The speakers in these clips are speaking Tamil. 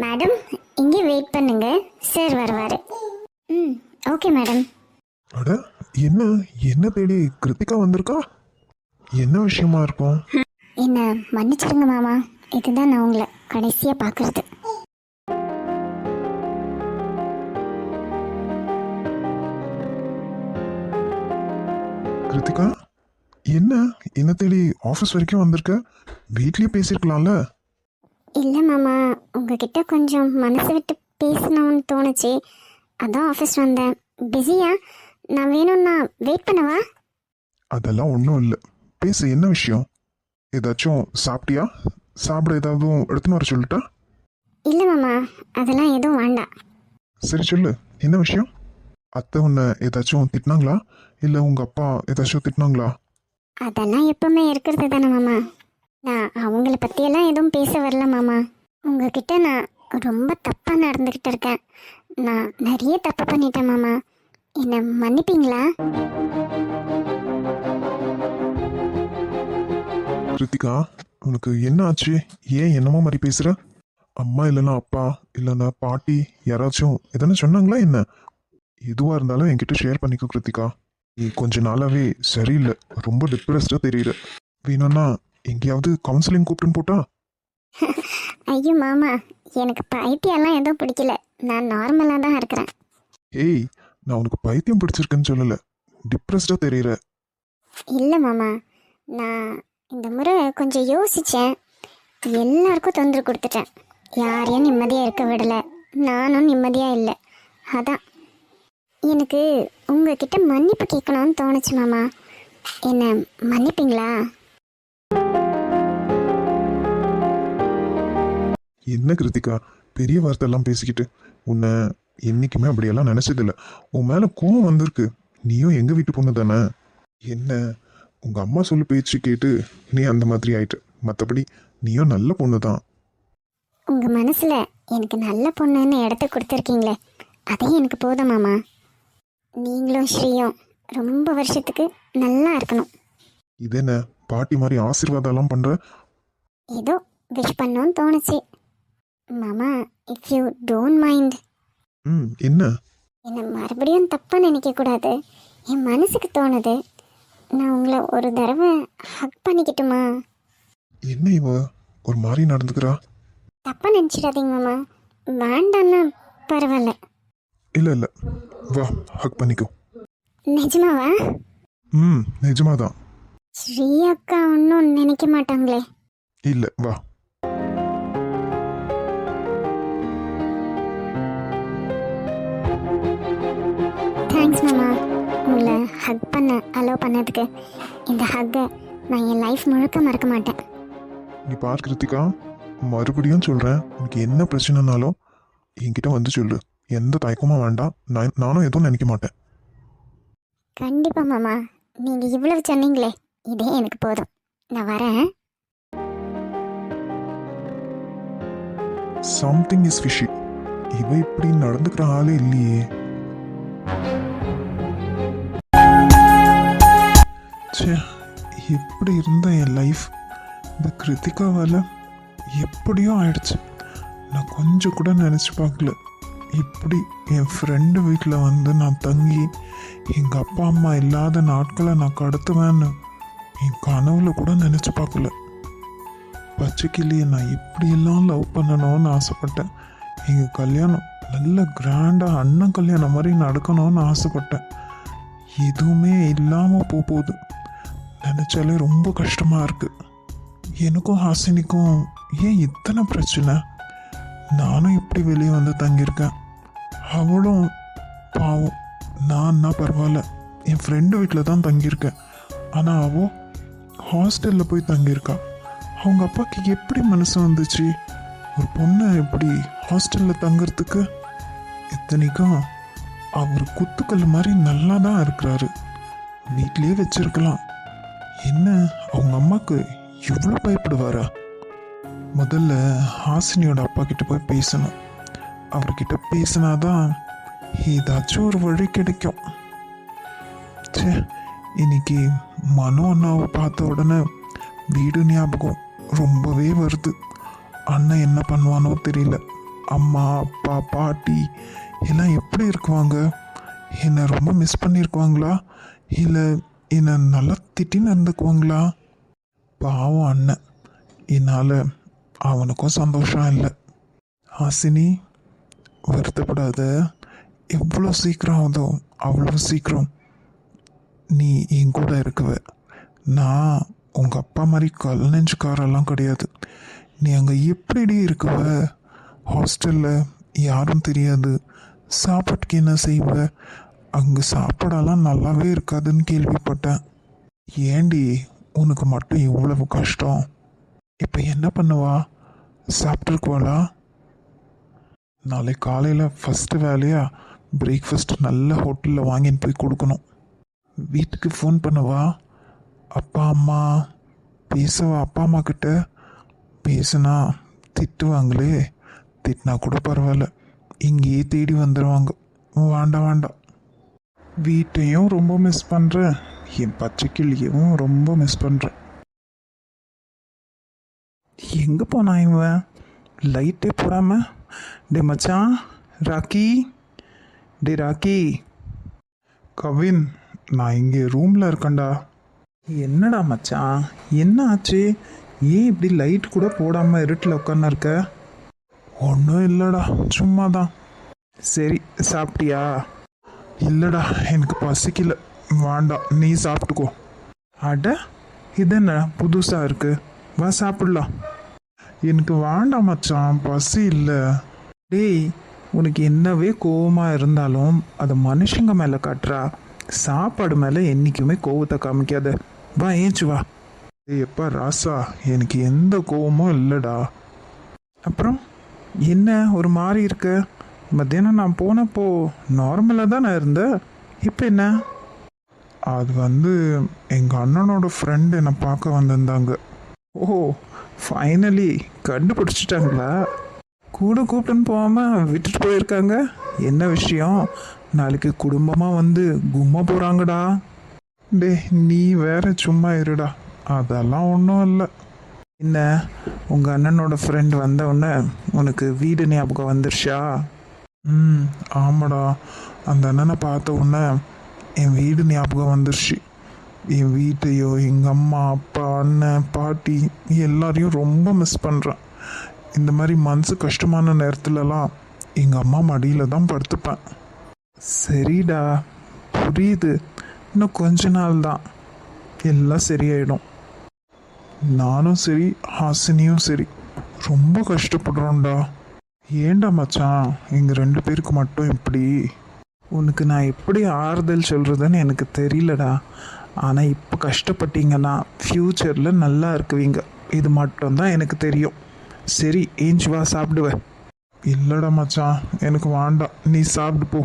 மேடம் இங்கே வெயிட் பண்ணுங்க. சார் வருவார். ம் ஓகே மேடம். அட என்ன என்ன தேடி கிருத்திகா வந்திருக்கா? என்ன விஷயமா இருக்கும்? என்ன மன்னிச்சிடுங்க மாமா. இதுதான் நான் உங்களை கடைசியாக பார்க்குறது. கிருத்திகா என்ன என்ன தேடி ஆஃபீஸ் வரைக்கும் வந்திருக்க? வீட்லேயே பேசியிருக்கலாம்ல? இல்லை மாமா உங்ககிட்ட கொஞ்சம் மனசு விட்டு பேசணும்னு தோணுச்சு. அதான் ஆஃபீஸ் வந்தேன். பிஸியா நான் வேணும்னா வெயிட் பண்ணவா? அதெல்லாம் ஒன்றும் இல்லை. பேசு என்ன விஷயம்? ஏதாச்சும் சாப்பிட்டியா? சாப்பிட ஏதாவது எடுத்துன்னு வர சொல்லிட்டா? இல்லை மாமா அதெல்லாம் எதுவும் வேண்டாம். சரி சொல்லு என்ன விஷயம்? அத்தை உன்னை ஏதாச்சும் திட்டினாங்களா? இல்லை உங்கள் அப்பா ஏதாச்சும் திட்டினாங்களா? அதெல்லாம் எப்பவுமே இருக்கிறது தானே மாமா. நான் அவங்கள பற்றியெல்லாம் எதுவும் பேச வரல மாமா. உங்ககிட்ட நான் ரொம்ப தப்பாக நடந்துக்கிட்டு இருக்கேன். நான் நிறைய தப்பு பண்ணிட்டேன் மாமா. என்னை மன்னிப்பீங்களா? கிருத்திகா உனக்கு என்ன ஆச்சு? ஏன் என்னமோ மாதிரி பேசுற? அம்மா இல்லைன்னா அப்பா இல்லைன்னா பாட்டி யாராச்சும் எதனா சொன்னாங்களா என்ன? எதுவாக இருந்தாலும் என்கிட்ட ஷேர் பண்ணிக்கோ கிருத்திகா நீ கொஞ்ச நாளாவே சரியில்லை. ரொம்ப டிப்ரெஸ்டாக தெரியுற வேணும்னா எங்கேயாவது கவுன்சிலிங் கூப்பிட்டுன்னு போட்டா? ஐயோ மாமா எனக்கு பைத்தியம்லாம் எதுவும் பிடிக்கல. நான் நார்மலாக தான் இருக்கிறேன். ஏய் நான் உனக்கு பைத்தியம் பிடிச்சிருக்குன்னு சொல்லலை. டிப்ரெஸ்டாக தெரியுற. இல்லை மாமா நான் இந்த முறை கொஞ்சம் யோசித்தேன் எல்லாருக்கும் தொந்தரவு கொடுத்துட்டேன். யாரையும் நிம்மதியாக இருக்க விடலை. நானும் நிம்மதியாக இல்லை. அதான். எனக்கு உங்ககிட்ட மன்னிப்பு கேட்கணும்னு தோணுச்சு மாமா. என்ன மன்னிப்பீங்களா? என்ன கிருத்திகா? பெரிய வார்த்தையெல்லாம் பேசிக்கிட்டு. உன்னை என்னைக்குமே அப்படியெல்லாம் நினைச்சதில்ல. உன் மேல கோவம் வந்திருக்கு. நீயும் எங்க வீட்டு பொண்ணு தானே? என்ன? உங்க அம்மா சொல்லு பேச்சு கேட்டு நீ அந்த மாதிரி ஆயிட்டு. மற்றபடி நீயும் நல்ல பொண்ணு தான். உங்கள் மனசில் எனக்கு நல்ல பொண்ணுன்னு இடத்த கொடுத்துருக்கீங்களே அதே எனக்கு போதும் மாமா. நீங்களும் ஸ்ரீயும் ரொம்ப வருஷத்துக்கு நல்லா இருக்கணும். இது என்ன? பாட்டி மாதிரி ஆசீர்வாதம் எல்லாம் பண்ற? ஏதோ விஷ் பண்ணோன்னு தோணுச்சு. மாமா இஃப் யூ டோன்ட் மைண்ட் ம் என்ன? என்னை மறுபடியும் தப்பாக நினைக்கக்கூடாது என் மனசுக்கு தோணுது. நான் உங்களை ஒரு தடவை ஹக் பண்ணிக்கட்டுமா? என்ன இவ? ஒரு மாதிரி நடந்துக்கிறா? தப்பாக நினச்சிடாதீங்க மாமா. வேண்டான்னா பரவாயில்ல. இல்ல இல்ல. வா ஹக் பண்ணிக்கோ. நிஜமாவா? ம் நிஜமாதான். ஸ்ரீ அக்கா ஒன்றும் நினைக்க மாட்டாங்களே. இல்ல வா. உங்களை ஹக் பண்ண அலோவ் பண்ணதுக்கு இந்த ஹக்கை நான் என் லைஃப் முழுக்க மறக்க மாட்டேன். நீ பார் கிருத்திகா மறுபடியும் சொல்கிறேன் உனக்கு என்ன பிரச்சனைனாலும் என்கிட்ட வந்து சொல்லு. எந்த தயக்கமும் வேண்டாம். நான் நானும் எதுவும் நினைக்க மாட்டேன். கண்டிப்பாக மாமா. நீங்கள் இவ்வளவு சொன்னீங்களே இதே எனக்கு போதும். நான் வரேன். சம்திங் இஸ் ஃபிஷி இவ இப்படி நடந்துக்கிற ஆளே இல்லையே. ச்சே எப்படி இருந்த என் லைஃப் இந்த கிருத்திகாவால் எப்படியோ ஆயிடுச்சு. நான் கொஞ்சம் கூட நினச்சி பார்க்கல. இப்படி என் ஃப்ரெண்டு வீட்டில் வந்து நான் தங்கி எங்கள் அப்பா அம்மா இல்லாத நாட்களை நான் கடத்துவேன்னு என் கனவுல கூட நினச்சி பார்க்கல. பச்சைக்கிளியை நான் இப்படியெல்லாம் லவ் பண்ணணும்னு ஆசைப்பட்டேன். எங்கள் கல்யாணம் நல்ல கிராண்டாக அண்ணன் கல்யாணம் மாதிரி நடக்கணும்னு ஆசைப்பட்டேன். எதுவுமே இல்லாமல் போக போகுது. நினச்சாலே ரொம்ப கஷ்டமாக இருக்குது எனக்கும் ஹாசினிக்கும் ஏன் இத்தனை பிரச்சனை? நானும் இப்படி வெளியே வந்து தங்கியிருக்கேன். அவளும் பாவம். நான்னா பரவாயில்ல. என் ஃப்ரெண்டு வீட்டில் தான் தங்கியிருக்கேன். ஆனால் அவள் ஹாஸ்டலில் போய் தங்கியிருக்கா. அவங்க அப்பாவுக்கு எப்படி மனசு வந்துச்சு? ஒரு பொண்ணை எப்படி ஹாஸ்டலில் தங்குறதுக்கு இத்தனைக்கும் அவர் குத்துக்கல் மாதிரி நல்லா தான் இருக்கிறாரு. வீட்லேயே வச்சிருக்கலாம். என்ன? அவங்க அம்மாவுக்கு இவ்வளோ பயப்படுவாரா? முதல்ல ஹாசினியோட அப்பா கிட்ட போய் பேசணும். அவர்கிட்ட பேசினாதான் ஏதாச்சும் ஒரு வழி கிடைக்கும். ச்சே இன்னைக்கு மனோ அண்ணாவை பார்த்த உடனே வீடு ஞாபகம் ரொம்பவே வருது. அண்ணன் என்ன பண்ணுவானோ தெரியல. அம்மா அப்பா பாட்டி எல்லாம் எப்படி இருக்குவாங்க? என்னை ரொம்ப மிஸ் பண்ணியிருக்குவாங்களா? இல்லை என்னை நல்லா திட்டின்னு நடந்துக்குவாங்களா பாவம் அண்ணன். என்னால் அவனுக்கும் சந்தோஷம் இல்லை. ஹாசினி வருத்தப்படாத. எவ்வளோ சீக்கிரம் ஆகுதோ அவ்வளோ சீக்கிரம் நீ என் கூட இருக்குவ நான் உங்கள் அப்பா மாதிரி கல் நெஞ்சுக்காரெல்லாம் கிடையாது. நீ அங்கே எப்படி இருக்குவ ஹாஸ்டலில் யாரும் தெரியாது. சாப்பாட்டுக்கு என்ன செய்வ? அங்கே சாப்பாடெல்லாம் நல்லாவே இருக்காதுன்னு கேள்விப்பட்டேன். ஏண்டி உனக்கு மட்டும் இவ்வளவு கஷ்டம்? இப்போ என்ன பண்ணுவா? சாப்பிட்ருக்குவாளா நாளை காலையில் ஃபஸ்ட்டு வேலையாக பிரேக்ஃபாஸ்ட் நல்ல ஹோட்டலில் வாங்கின்னு போய் கொடுக்கணும். வீட்டுக்கு ஃபோன் பண்ணுவா? அப்பா அம்மா பேசவா அப்பா அம்மா கிட்ட? பேசுனா திட்டுவாங்களே. திட்டினா கூட பரவாயில்ல. இங்கேயே தேடி வந்துடுவாங்க வேண்டாம் வேண்டாம். வீட்டையும் ரொம்ப மிஸ் பண்ணுறேன் என் பச்சைக்கிளியவும் ரொம்ப மிஸ் பண்ணுறேன் எங்கே போனான் இவன்? லைட்டே போடாம. டே மச்சான் ராக்கி. டே ராக்கி. கவின் நான் இங்கே ரூமில் இருக்கேன்டா. என்னடா மச்சான் என்ன ஆச்சு? ஏன் இப்படி லைட் கூட போடாமல் இருட்டில் உட்காந்து இருக்க? ஒன்றும் இல்லைடா சும்மா தான் சரி சாப்பிட்டியா? இல்லைடா எனக்கு பசிக்கல. வேண்டாம் நீ சாப்பிட்டுக்கோ. அட இதென்ன புதுசாக இருக்கு? வா சாப்பிடலாம். எனக்கு வேண்டாம் மச்சான் பசி இல்லை. டேய் உனக்கு என்னவே கோவமாக இருந்தாலும் அதை மனுஷங்க மேலே காட்டுறா. சாப்பாடு மேலே என்றைக்குமே கோவத்தை காமிக்காத. வா ஏச்சு வா. எப்பா ராசா எனக்கு எந்த கோவமும் இல்லைடா. அப்புறம் என்ன ஒரு மாதிரி இருக்க? மத்தியானம் நான் போனப்போ நார்மலாக தான் நான் இருந்தேன். இப்போ என்ன? அது வந்து எங்கள் அண்ணனோட ஃப்ரெண்டு என்னை பார்க்க வந்திருந்தாங்க. ஓ ஃபைனலி கண்டுபிடிச்சிட்டாங்களா? கூட கூப்பிட்டுன்னு போகாமல் விட்டுட்டு போயிருக்காங்க. என்ன விஷயம்? நாளைக்கு குடும்பமாக வந்து கும்மா போகிறாங்கடா டே நீ வேற சும்மா இருடா. அதெல்லாம் ஒன்றும் இல்லை. என்ன? உங்கள் அண்ணனோட ஃப்ரெண்ட் வந்த உடனே உனக்கு வீடு ஞாபகம் வந்துருச்சா? ம் ஆமாடா. அந்த அண்ணனை பார்த்த உடனே என் வீடு ஞாபகம் வந்துருச்சு. என் வீட்டையோ எங்கள் அம்மா அப்பா அண்ணன் பாட்டி எல்லாரையும் ரொம்ப மிஸ் பண்ணுறேன் இந்த மாதிரி மனசு கஷ்டமான நேரத்துலலாம் எங்கள் அம்மா மடியில் தான் படுத்துப்பேன். சரிடா. புரியுது. இன்னும் கொஞ்ச நாள் தான். எல்லாம் சரியாயிடும். நானும் சரி ஹாசினியும் சரி. ரொம்ப கஷ்டப்படுறோம்டா. ஏண்டா மச்சான்? எங்கள் ரெண்டு பேருக்கு மட்டும் இப்படி? உனக்கு நான் எப்படி ஆறுதல் சொல்கிறதுன்னு எனக்கு தெரியலடா. ஆனால் இப்போ கஷ்டப்பட்டீங்கன்னா ஃப்யூச்சரில் நல்லா இருக்குவீங்க. இது மட்டும்தான் எனக்கு தெரியும். சரி ஏஞ்சி வா சாப்பிடுவேன் இல்லைடா மச்சான் எனக்கு வேண்டாம். நீ சாப்பிட்டு போ.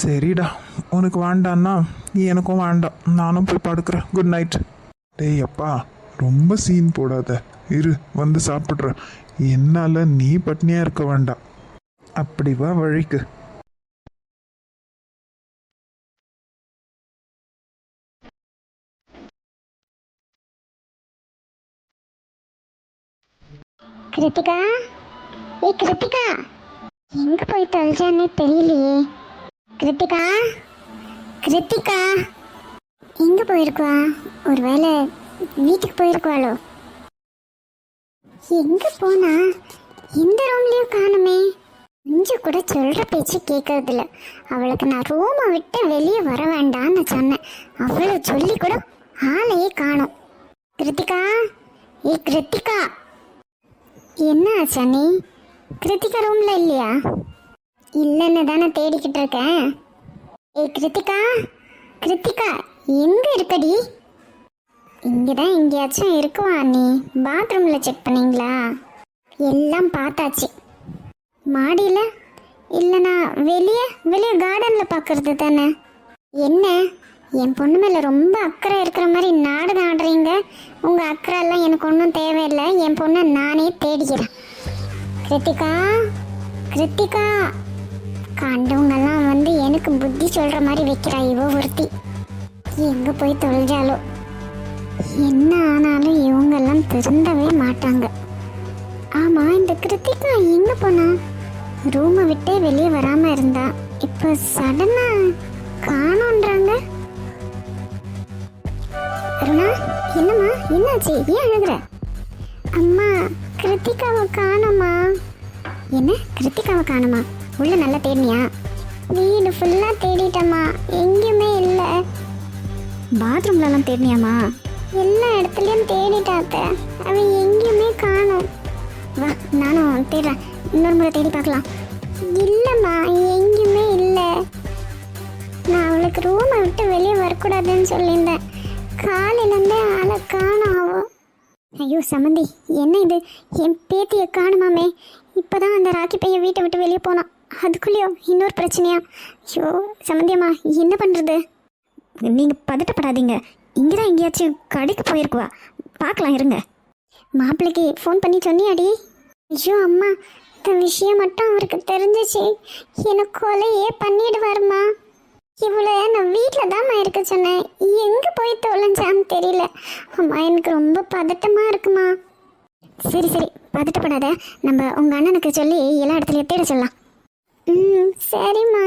சரிடா உனக்கு வேண்டான்னா நீ எனக்கும் வேண்டாம். நானும் போய் படுக்கிறேன். குட் நைட் டேய் அப்பா ரொம்ப சீன் போடாத. இரு வந்து சாப்பிட்றேன். என்னால் நீ பட்னியாக இருக்க வேண்டாம் அப்படி வா வழிக்கு. கிருத்திகா? ஏ கிருத்திகா. எங்க போய் தொலைஞ்சானே தெரியலையே. கிருத்திகா? கிருத்திகா? எங்க போயிருக்குவா? ஒருவேளை வீட்டுக்கு போயிருக்குவாளோ? எங்க போனா? இந்த ரூம்லயும் காணுமே. கொஞ்சம் கூட சொல்ற பேச்சு கேட்கறது இல்ல அவளுக்கு நான் ரூமை விட்டு வெளியே வர வேண்டாம்னு சொன்னேன். அவ்வளோ சொல்லி கூட ஆளையே காணோம். கிருத்திகா? ஏ கிருத்திகா. என்ன ஆச்சா நீ கிருத்திகா ரூம்ல இல்லையா? இல்லைன்னு தானே தேடிக்கிட்டு இருக்கேன். ஏய் கிருத்திகா? கிருத்திகா எங்க இருக்கடி இங்கதான் எங்கேயாச்சும் இருக்குவா நீ பாத்ரூம்ல செக் பண்ணீங்களா? எல்லாம் பார்த்தாச்சு. மாடியில்? இல்லைனா வெளியே வெளியே கார்டனில் பார்க்கறது தானே. என்ன? என் பொண்ணு மேலே ரொம்ப அக்கறை இருக்கிற மாதிரி நாடகம் ஆடுறீங்க. உங்கள் அக்கறை எல்லாம் எனக்கு ஒன்றும் தேவையில்லை. என் பொண்ணை நானே தேடிக்கிறேன். கிருத்திகா கிருத்திகா. கண்டவங்கெல்லாம் வந்து எனக்கு புத்தி சொல்கிற மாதிரி வைக்கிறா இவ ஒருத்தி. எங்கே போய் தொலைஞ்சாலோ? என்ன ஆனாலும் இவங்கெல்லாம் திருந்தவே மாட்டாங்க. ஆமாம் இந்த கிருத்திகா எங்கே போனா? ரூமை விட்டே வெளியே வராமல் இருந்தா இப்போ சடனாக காணோன்றாங்க. அருணா என்னம்மா? என்னாச்சு? ஏன் அழுகிற? அம்மா கிருத்திகாவை காணோமா என்ன? கிருத்திகாவை காணுமா? உள்ள நல்லா தேடினியா? வீடு ஃபுல்லாக தேடிட்டம்மா. எங்கேயுமே இல்லை. பாத்ரூம்லலாம் தேடினியாம்மா? எல்லா இடத்துலையும் தேடிட்டாத்த. அவன் எங்கேயுமே காணோம். வா நானும் தேடுறேன். இன்னொரு முறை தேடி பார்க்கலாம். இல்லைம்மா எங்கேயுமே இல்லை. நான் அவளுக்கு ரூமை விட்டு வெளியே வரக்கூடாதுன்னு சொல்லியிருந்தேன். காலையிலேருந்தே ஆளை காணும். ஆகும் ஐயோ சமந்தி என்ன இது? என் பேத்தியை காணுமாமே. இப்போதான் அந்த ராக்கி பையன் வீட்டை விட்டு வெளியே போனான். அதுக்குள்ளேயோ இன்னொரு பிரச்சனையா? ஐயோ சம்மந்தியம்மா என்ன பண்ணுறது நீங்கள் பதட்டப்படாதீங்க. இங்கே தான் எங்கேயாச்சும் கடைக்கு போயிருக்குவா. பார்க்கலாம் இருங்க. மாப்பிள்ளைக்கு ஃபோன் பண்ணி சொன்னியாடி? ஐயோ அம்மா இந்த விஷயம் மட்டும் அவருக்கு தெரிஞ்சிச்சு. எனக்கு கொலையே பண்ணிடுவாருமா இவ்வளோ நான் வீட்டில் தான்மா இருக்க சொன்னேன். எங்கே போய் தொலைஞ்சான்னு தெரியல. அம்மா எனக்கு ரொம்ப பதட்டமாக இருக்குமா. சரி சரி பதட்டப்படாத. நம்ம உங்கள் அண்ணனுக்கு சொல்லி எல்லா இடத்துலையும் தேட சொல்லலாம். ம் சரிம்மா.